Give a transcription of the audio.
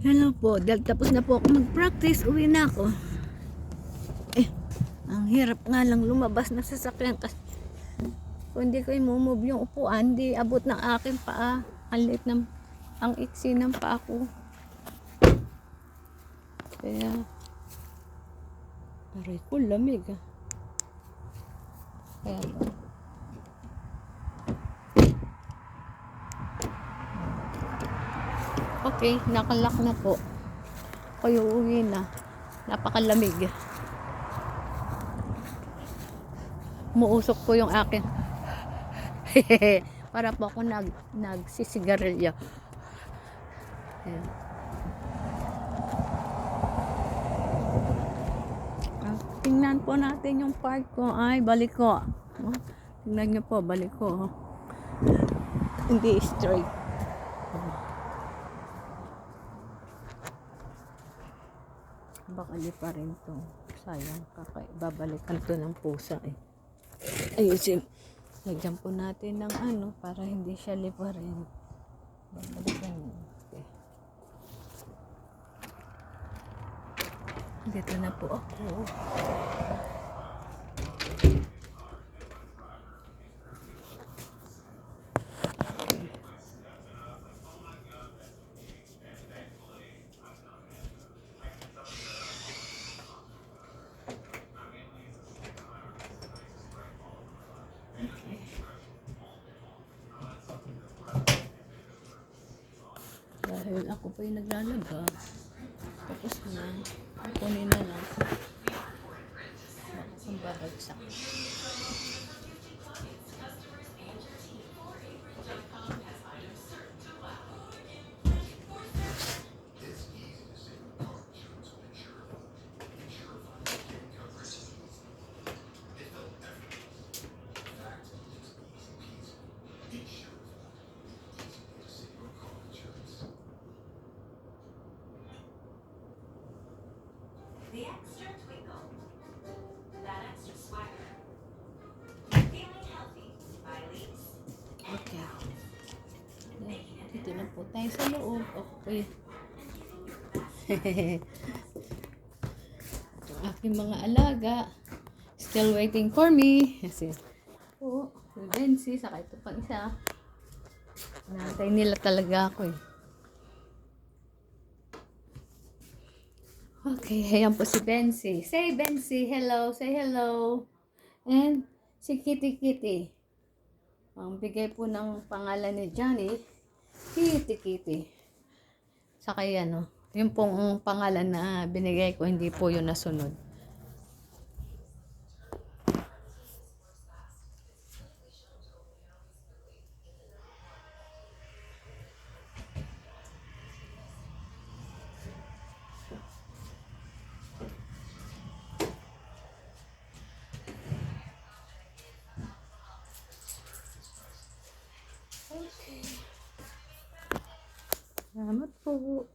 Hello po, dahil tapos na po ako mag-practice, uwi na ako. Eh, ang hirap nga lang lumabas ng sasakyan kasi kung hindi ko i-move yung upuan, di abot ng aking paa. Ang lit ng, ang iksi ng paa ko. Kaya, aray ko, lamig ah. Kaya Okay, nakalak na po. Kayo uwi na. Napakalamig. Muusok po yung akin. Para po ako nag, nagsisigarilyo. Ayan. Ah, Tingnan po natin yung part ko. Ay, balik ko. Oh, tingnan nyo po, balik ko. oh. Hindi straight. Baka di pa rin to. Sayang, kakay, babalikan to ng pusa eh. Ayusin. Lagyan po natin ng ano para hindi siya lipa rin. Babalikan. Okay. Dito na po ako. Dahil ako pa yung naglalaga. The extra twinkle, that extra swagger. Feeling healthy by leaps. Okay. Dito na po tayo sa loob. Okay. Ang aking mga alaga still waiting for me. Kasi po, si Bensi, saka ito pang isa. Nantay nila talaga ako eh. Okay, ayan po si Bensi. Say Bensi, hello, say hello. And si Kitty Kitty. Ang bigay po ng pangalan ni Johnny, Kitty Kitty. Saka yan, no? Yung pong pangalan na binigay ko, hindi po yun nasunod. Salamat po.